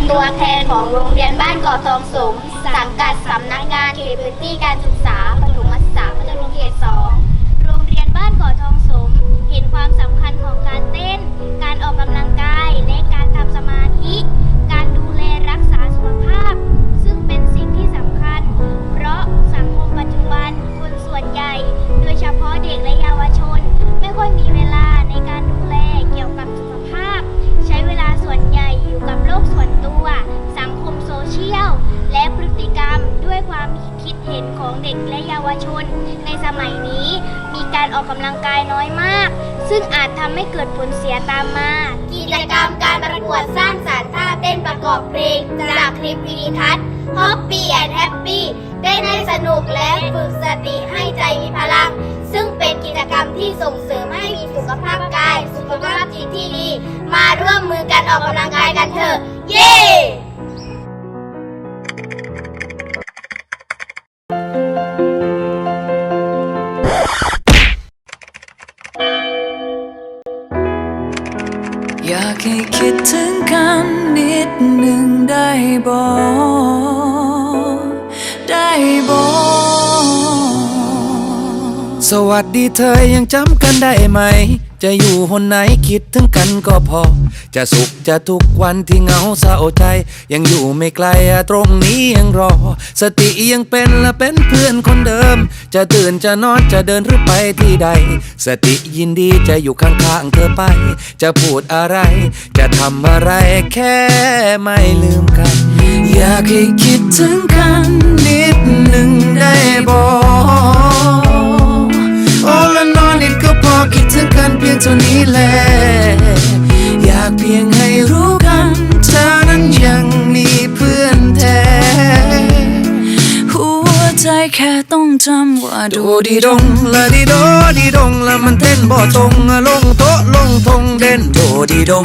เป็นตัวแทนของโรงเรียนบ้านเกาะทองสมสังกัดสำนักงานเขตพื้นที่การศึกษา เด็กและเยาวชน ในสมัยนี้มีการออกกำลังกายน้อยมาก ซึ่งอาจทำให้เกิดผลเสียตามมา กิจกรรมการประกวดสร้างสรรค์ท่าเต้นประกอบเพลงจากคลิปวิดีทัศน์ Happy and Happy เต้ให้สนุกและฝึกสติให้ใจมีพลัง ซึ่งเป็นกิจกรรมที่ส่งเสริมให้มีสุขภาพกาย สุขภาพจิตที่ดี มาร่วมมือกันออกกำลังกายกันเถอะ เย้ อยากให้คิดถึงกันนิดหนึ่งได้บ่ได้บ่สวัสดีเธอยังจำกันได้ไหม จะอยู่หนไหนคิดถึงกันก็พอ จะสุขจะทุกวันที่เหงาเศร้าใจ ยังอยู่ไม่ไกลตรงนี้ยังรอ สติยังเป็นและเป็นเพื่อนคนเดิม จะตื่นจะนอนจะเดินหรือไปที่ใด สติยินดีจะอยู่ข้างๆเธอไป จะพูดอะไร จะทำอะไรแค่ไม่ลืมกัน อยากให้คิดถึงกันนิดหนึ่งได้บ่โอ้ละนอนนิดก็พอคิดถึง เพียงเท่านี้แหละอยากเพียงให้รู้กันเธอนั้นยังมีเพื่อนแท้หัวใจแค่ต้องจำว่าดูดีดงละดีโดดีดงละมันเต้นบ่ตรงลงโต๊ะลงทงเด่นโดดีดง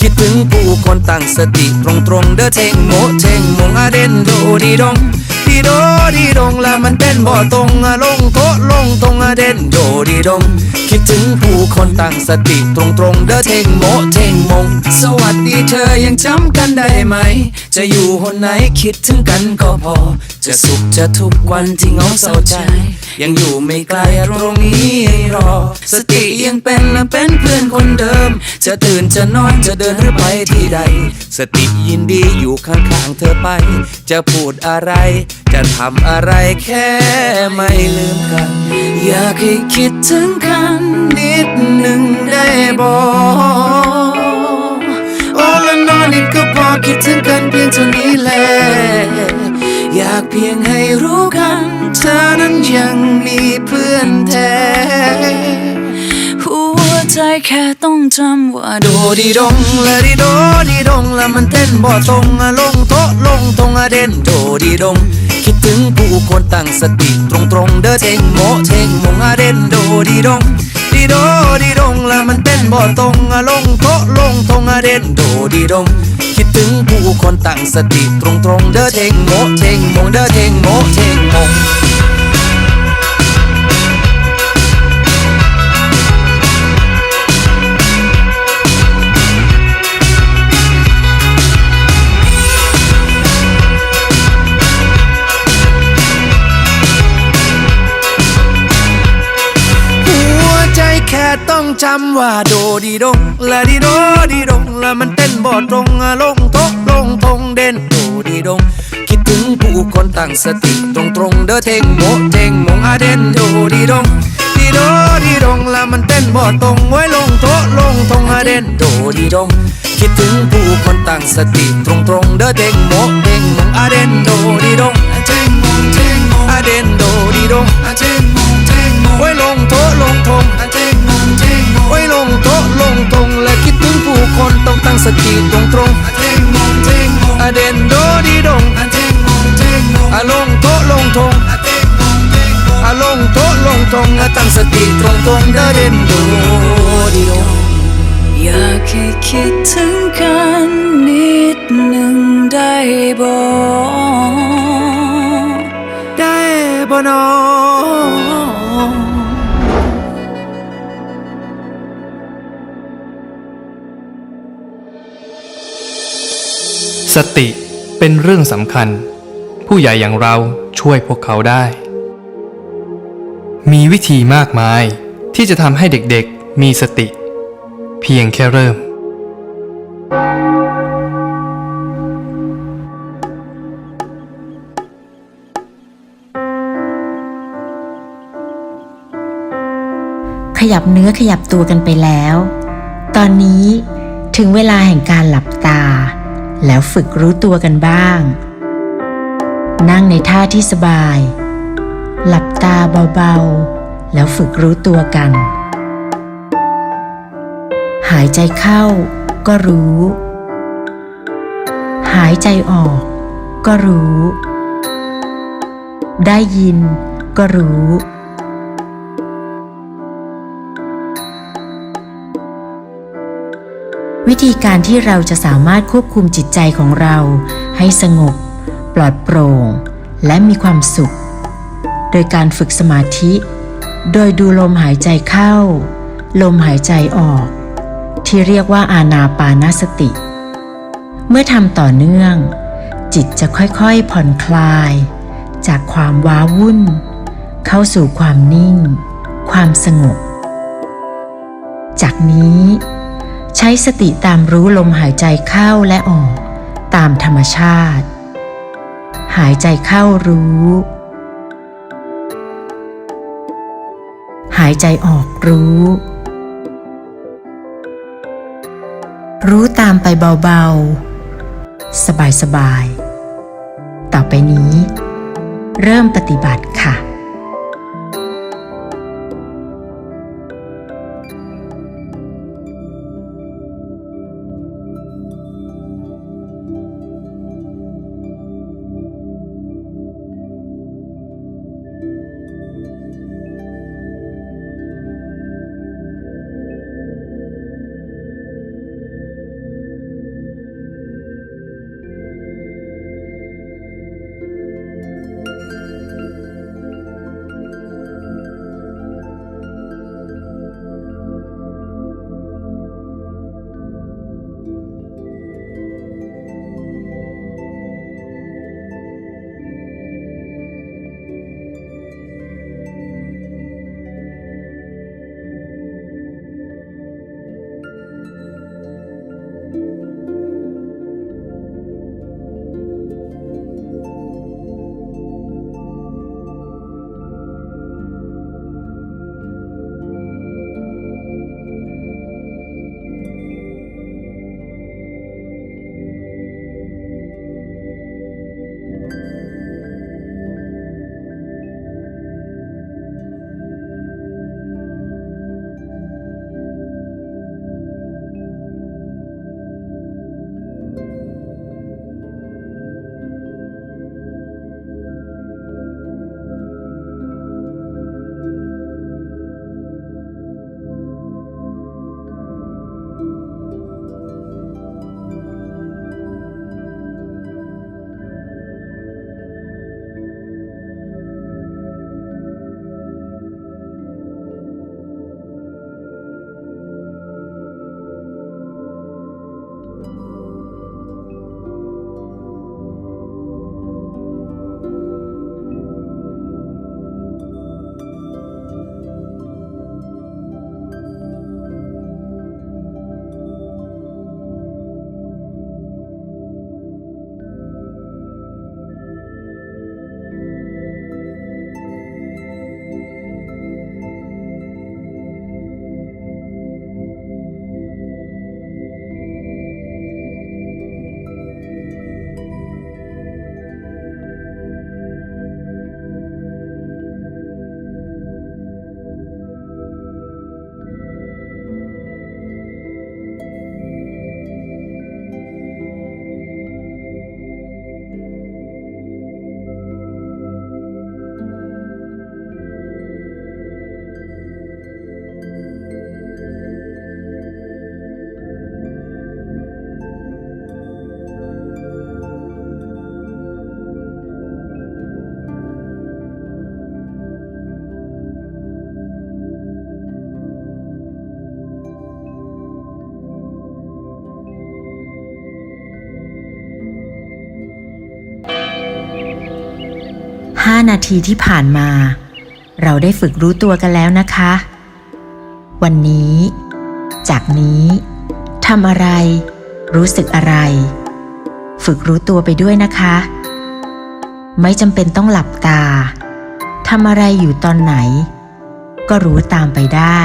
คิดถึงผู้คนตั้งสติตรงตรงเด้อเทงโมเทงมงอะเด่นโดดีดง ดีโดดีดงละมันเต้นบ่ตรงอะลงโต๊ะลงทงอะเด่นโดดีดงคิดถึงผู้คนตั้งสติตรงตรงเด้อเทงโมเทงมง สวัสดีเธอยังจำกันได้ไหม จะอยู่หนไหนคิดถึงกันก็พอ จะสุขจะทุกวันที่เงาเศร้าใจ ยังอยู่ไม่ไกลตรงนี้รอ สติยังเป็นและเป็นเพื่อนคนเดิม จะตื่นจะนอนจะเดินหรือไปที่ใด สติยินดีอยู่ข้างๆเธอไป จะพูดอะไรจะทำอะไรแค่ไม่ลืมกัน อยากให้คิดถึงกันนิดหนึ่งได้บ่โอ้ละนอนนิดก็พอคิดถึงกันเพียงเท่านี้แหละอยากเพียงให้รู้กัน เธอนั้นยังมีเพื่อนแท้หัวใจแค่ต้องจำว่าโดดูดีดงละดีโดดีดงละมันเต้นบ่ตรงอะลงโตะลงตรงอะเด่นโดดีดง ถึงผู้คนตั้งสติตรงตรงเด้อเทงโมเทงมงอาเด่นโดดีดงดีโดดีดงละมันเต้นบ่ตรงอะลงโตลงตรงอะเด่นโดดีดงคิดถึงผู้คนตั้งสติตรงตรงเด้อเทงโมเทงมงเด้อเทงโมเทงมง ต้องจำว่าโดดีดงละดีโดดีดงละมันเต้นบ่ตรงอะลงโต๊ะลงทงเด่นโดดีดง คิดถึงผู้คนตั้งสติตรงตรงๆเด้อเทงโมเทงมงอาเด่นโดดีดงดีโดดีดงละมันเต้นบ่ตรงไว้ลงโต๊ะลงทงอาเด่นโดดีดง คิดถึงผู้คนตั้งสติตรงตรงๆเด้อเทงโมเทงมงอาเด่นโดดีดงเทงมงเทงมงอาเด่นโดดีดงเทงมงเทงมงไว้ลงโต๊ สติตรงตรงเทงมงเทงมงอะเด่นโดดีดงเทงมงเทงมงอะลงโต๊ะลงทงเทงมงเทงมงอะลงโต๊ะลงทงอะตั้งสติตรงตรงเด้อเด่นโดดีดงอยากให้คิดถึงกันนิดหนึ่งได้บ่ได้บ่นอ สติเป็นเรื่องสำคัญ ผู้ใหญ่อย่างเราช่วยพวกเขาได้ มีวิธีมากมายที่จะทำให้เด็กๆมีสติ เพียงแค่เริ่ม ขยับเนื้อขยับตัวกันไปแล้ว ตอนนี้ถึงเวลาแห่งการหลับตา แล้วฝึกรู้ตัวกันบ้าง นั่งในท่าที่สบาย หลับตาเบาๆ แล้วฝึกรู้ตัวกัน หายใจเข้าก็รู้ หายใจออกก็รู้ ได้ยินก็รู้ วิธีการที่เราจะสามารถควบคุมจิตใจของเรา ให้สงบ ปลอดโปร่ง และมีความสุข โดยการฝึกสมาธิ โดยดูลมหายใจเข้า ลมหายใจออก ที่เรียกว่าอานาปานสติ เมื่อทำต่อเนื่อง จิตจะค่อยๆผ่อนคลาย จากความว้าวุ่น เข้าสู่ความนิ่ง ความสงบ จากนี้ ใช้สติตามรู้ลมหายใจเข้าและออก ตามธรรมชาติ หายใจเข้ารู้ หายใจออกรู้ รู้ตามไปเบาๆ สบายๆ ต่อไปนี้ เริ่มปฏิบัติค่ะ 5 นาทีที่ผ่านมา เราได้ฝึกรู้ตัวกันแล้วนะคะ วันนี้ จากนี้ทำอะไร รู้สึกอะไร ฝึกรู้ตัวไปด้วยนะคะ ไม่จำเป็นต้องหลับตาทำอะไรอยู่ตอนไหน ก็รู้ตามไปได้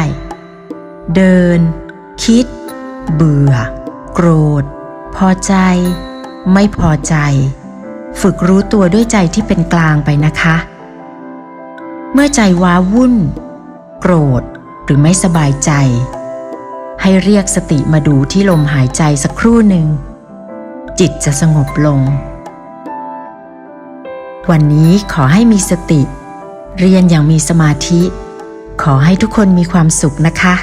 เดิน คิด เบื่อ โกรธ พอใจ ไม่พอใจ ฝึกรู้ตัวด้วยใจที่เป็นกลางไปนะคะ เมื่อใจว้าวุ่น โกรธหรือไม่สบายใจ ให้เรียกสติมาดูที่ลมหายใจสักครู่หนึ่ง จิตจะสงบลง วันนี้ขอให้มีสติ เรียนอย่างมีสมาธิ ขอให้ทุกคนมีความสุขนะคะ